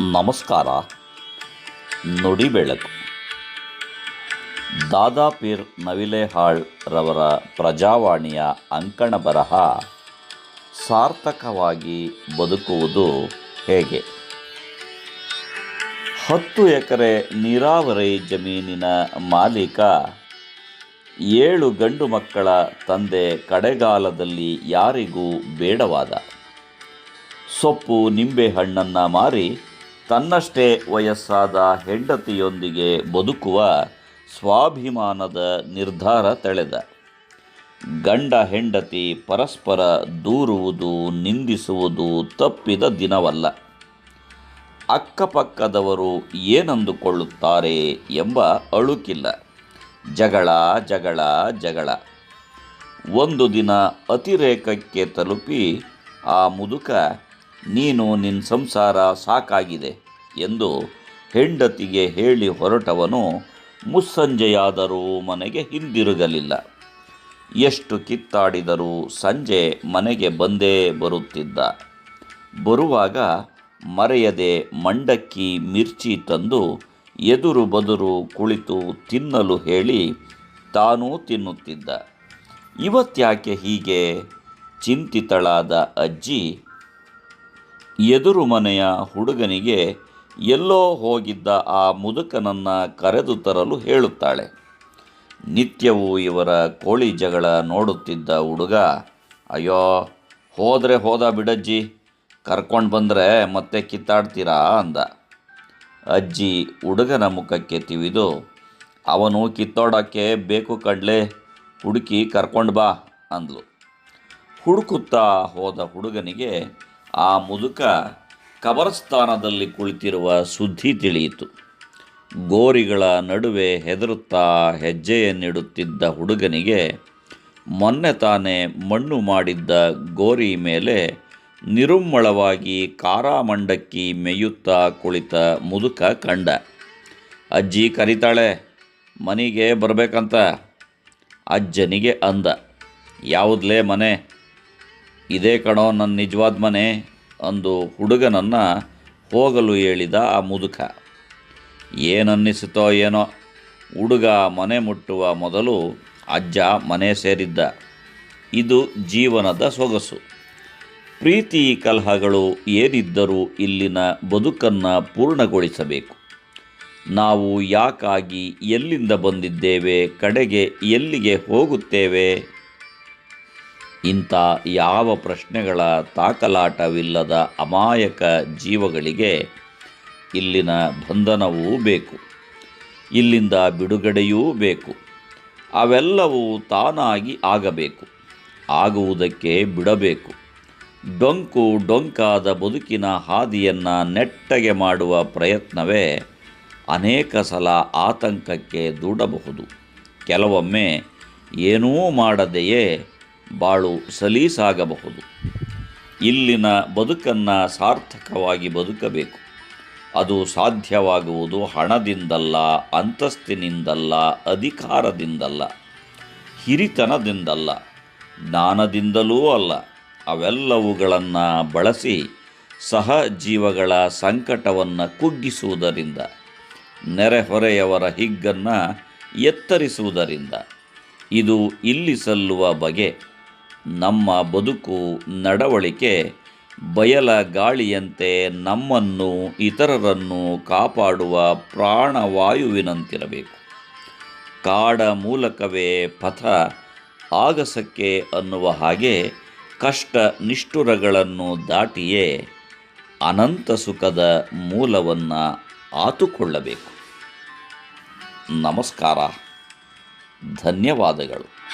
ನಮಸ್ಕಾರ. ನುಡಿ ಬೆಳಕು ದಾದಾಪೀರ್ ನವಿಲೇಹಾಳ್ ರವರ ಪ್ರಜಾವಾಣಿಯ ಅಂಕಣ ಬರಹ ಸಾರ್ಥಕವಾಗಿ ಬದುಕುವುದು ಹೇಗೆ? ಹತ್ತು ಎಕರೆ ನೀರಾವರಿ ಜಮೀನಿನ ಮಾಲೀಕ, ಏಳು ಗಂಡು ಮಕ್ಕಳ ತಂದೆ ಕಡೆಗಾಲದಲ್ಲಿ ಯಾರಿಗೂ ಬೇಡವಾದ ಸೊಪ್ಪು ನಿಂಬೆಹಣ್ಣನ್ನು ಮಾರಿ ತನ್ನಷ್ಟೇ ವಯಸ್ಸಾದ ಹೆಂಡತಿಯೊಂದಿಗೆ ಬದುಕುವ ಸ್ವಾಭಿಮಾನದ ನಿರ್ಧಾರ ತಳೆದ. ಗಂಡ ಹೆಂಡತಿ ಪರಸ್ಪರ ದೂರುವುದು, ನಿಂದಿಸುವುದು ತಪ್ಪಿದ ದಿನವಲ್ಲ. ಅಕ್ಕಪಕ್ಕದವರು ಏನಂದುಕೊಳ್ಳುತ್ತಾರೆ ಎಂಬ ಅಳುಕಿಲ್ಲ. ಜಗಳ ಜಗಳ ಜಗಳ. ಒಂದು ದಿನ ಅತಿರೇಕಕ್ಕೆ ತಲುಪಿ ಆ ಮುದುಕ ನೀನು ನಿನ್ನ ಸಂಸಾರ ಸಾಕಾಗಿದೆ ಎಂದು ಹೆಂಡತಿಗೆ ಹೇಳಿ ಹೊರಟವನು ಮುಸ್ಸಂಜೆಯಾದರೂ ಮನೆಗೆ ಹಿಂದಿರುಗಲಿಲ್ಲ. ಎಷ್ಟು ಕಿತ್ತಾಡಿದರೂ ಸಂಜೆ ಮನೆಗೆ ಬಂದೇ ಬರುತ್ತಿದ್ದ. ಬರುವಾಗ ಮರೆಯದೆ ಮಂಡಕ್ಕಿ ಮಿರ್ಚಿ ತಂದು ಎದುರು ಬದುರು ಕುಳಿತು ತಿನ್ನಲು ಹೇಳಿ ತಾನೂ ತಿನ್ನುತ್ತಿದ್ದ. ಇವತ್ತ್ಯಾಕೆ ಹೀಗೆ? ಚಿಂತಿತಳಾದ ಅಜ್ಜಿ ಎದುರು ಮನೆಯ ಹುಡುಗನಿಗೆ ಎಲ್ಲೋ ಹೋಗಿದ್ದ ಆ ಮುದುಕನನ್ನು ಕರೆದು ತರಲು ಹೇಳುತ್ತಾಳೆ. ನಿತ್ಯವೂ ಇವರ ಕೋಳಿ ಜಗಳ ನೋಡುತ್ತಿದ್ದ ಹುಡುಗ, ಅಯ್ಯೋ, ಹೋದರೆ ಹೋದ ಬಿಡಜ್ಜಿ, ಕರ್ಕೊಂಡು ಬಂದರೆ ಮತ್ತೆ ಕಿತ್ತಾಡ್ತೀರಾ? ಅಂದ. ಅಜ್ಜಿ ಹುಡುಗನ ಮುಖಕ್ಕೆ ತಿವಿದು, ಅವನು ಕಿತ್ತೋಡೋಕ್ಕೆ ಬೇಕು ಕಡಲೆ, ಹುಡುಕಿ ಕರ್ಕೊಂಡು ಬಾ ಅಂದಳು ಹುಡುಕುತ್ತಾ ಹೋದ ಹುಡುಗನಿಗೆ ಆ ಮುದುಕ ಕಬರಸ್ಥಾನದಲ್ಲಿ ಕುಳಿತಿರುವ ಸುದ್ದಿ ತಿಳಿಯಿತು. ಗೋರಿಗಳ ನಡುವೆ ಹೆದರುತ್ತಾ ಹೆಜ್ಜೆಯನ್ನಿಡುತ್ತಿದ್ದ ಹುಡುಗನಿಗೆ ಮೊನ್ನೆ ತಾನೇ ಮಣ್ಣು ಮಾಡಿದ್ದ ಗೋರಿ ಮೇಲೆ ನಿರುಮ್ಮಳವಾಗಿ ಕಾರಾಮಂಡಕ್ಕಿ ಮೇಯುತ್ತಾ ಕುಳಿತ ಮುದುಕ ಕಂಡ. ಅಜ್ಜಿ ಕರಿತಾಳೆ, ಮನೆಗೆ ಬರಬೇಕಂತ. ಅಜ್ಜನಿಗೆ ಅಂದ, ಯಾವುದ್ಲೇ ಮನೆ? ಇದೇ ಕಣೋ ನನ್ನ ನಿಜವಾದ ಮನೆ ಅಂದು ಹುಡುಗನನ್ನು ಹೋಗಲು ಹೇಳಿದ ಆ ಮುದುಕ. ಏನನ್ನಿಸುತ್ತೋ ಏನೋ. ಹುಡುಗ ಮನೆ ಮುಟ್ಟುವ ಮೊದಲು ಅಜ್ಜ ಮನೆ ಸೇರಿದ್ದ. ಇದು ಜೀವನದ ಸೊಗಸು. ಪ್ರೀತಿ ಕಲಹಗಳು ಏನಿದ್ದರೂ ಇಲ್ಲಿನ ಬದುಕನ್ನು ಪೂರ್ಣಗೊಳಿಸಬೇಕು. ನಾವು ಯಾಕಾಗಿ ಎಲ್ಲಿಂದ ಬಂದಿದ್ದೇವೆ, ಕಡೆಗೆ ಎಲ್ಲಿಗೆ ಹೋಗುತ್ತೇವೆ? ಇಂಥ ಯಾವ ಪ್ರಶ್ನೆಗಳ ತಾಕಲಾಟವಿಲ್ಲದ ಅಮಾಯಕ ಜೀವಗಳಿಗೆ ಇಲ್ಲಿನ ಬಂಧನವೂ ಬೇಕು, ಇಲ್ಲಿಂದ ಬಿಡುಗಡೆಯೂ ಬೇಕು, ಅವೆಲ್ಲವೂ ತಾನಾಗಿ ಆಗಬೇಕು, ಆಗುವುದಕ್ಕೆ ಬಿಡಬೇಕು. ಡೊಂಕು ಡೊಂಕಾದ ಬದುಕಿನ ಹಾದಿಯನ್ನು ನೆಟ್ಟಗೆ ಮಾಡುವ ಪ್ರಯತ್ನವೇ ಅನೇಕ ಸಲ ಆತಂಕಕ್ಕೆ ದೂಡಬಹುದು. ಕೆಲವೊಮ್ಮೆ ಏನೂ ಮಾಡದೆಯೇ ಬಾಳು ಸಲೀಸಾಗಬಹುದು. ಇಲ್ಲಿನ ಬದುಕನ್ನು ಸಾರ್ಥಕವಾಗಿ ಬದುಕಬೇಕು. ಅದು ಸಾಧ್ಯವಾಗುವುದು ಹಣದಿಂದಲ್ಲ, ಅಂತಸ್ತಿನಿಂದಲ್ಲ, ಅಧಿಕಾರದಿಂದಲ್ಲ, ಹಿರಿತನದಿಂದಲ್ಲ, ಜ್ಞಾನದಿಂದಲೂ ಅಲ್ಲ. ಅವೆಲ್ಲವುಗಳನ್ನು ಬಳಸಿ ಸಹಜೀವಗಳ ಸಂಕಟವನ್ನು ಕುಗ್ಗಿಸುವುದರಿಂದ, ನೆರೆಹೊರೆಯವರ ಹಿಗ್ಗನ್ನು ಎತ್ತರಿಸುವುದರಿಂದ, ಇದು ಇಲ್ಲಿ ಸಲ್ಲುವ ಬಗೆ. ನಮ್ಮ ಬದುಕು ನಡವಳಿಕೆ, ಬಯಲ ಗಾಳಿಯಂತೆ ನಮ್ಮನ್ನು, ಇತರರನ್ನು ಕಾಪಾಡುವ ಪ್ರಾಣವಾಯುವಿನಂತಿರಬೇಕು. ಕಾಡ ಮೂಲಕವೇ ಪಥ ಆಗಸಕ್ಕೆ ಅನ್ನುವ ಹಾಗೆ ಕಷ್ಟ ನಿಷ್ಠುರಗಳನ್ನು ದಾಟಿಯೇ ಅನಂತ ಸುಖದ ಮೂಲವನ್ನು ಆತುಕೊಳ್ಳಬೇಕು. ನಮಸ್ಕಾರ. ಧನ್ಯವಾದಗಳು.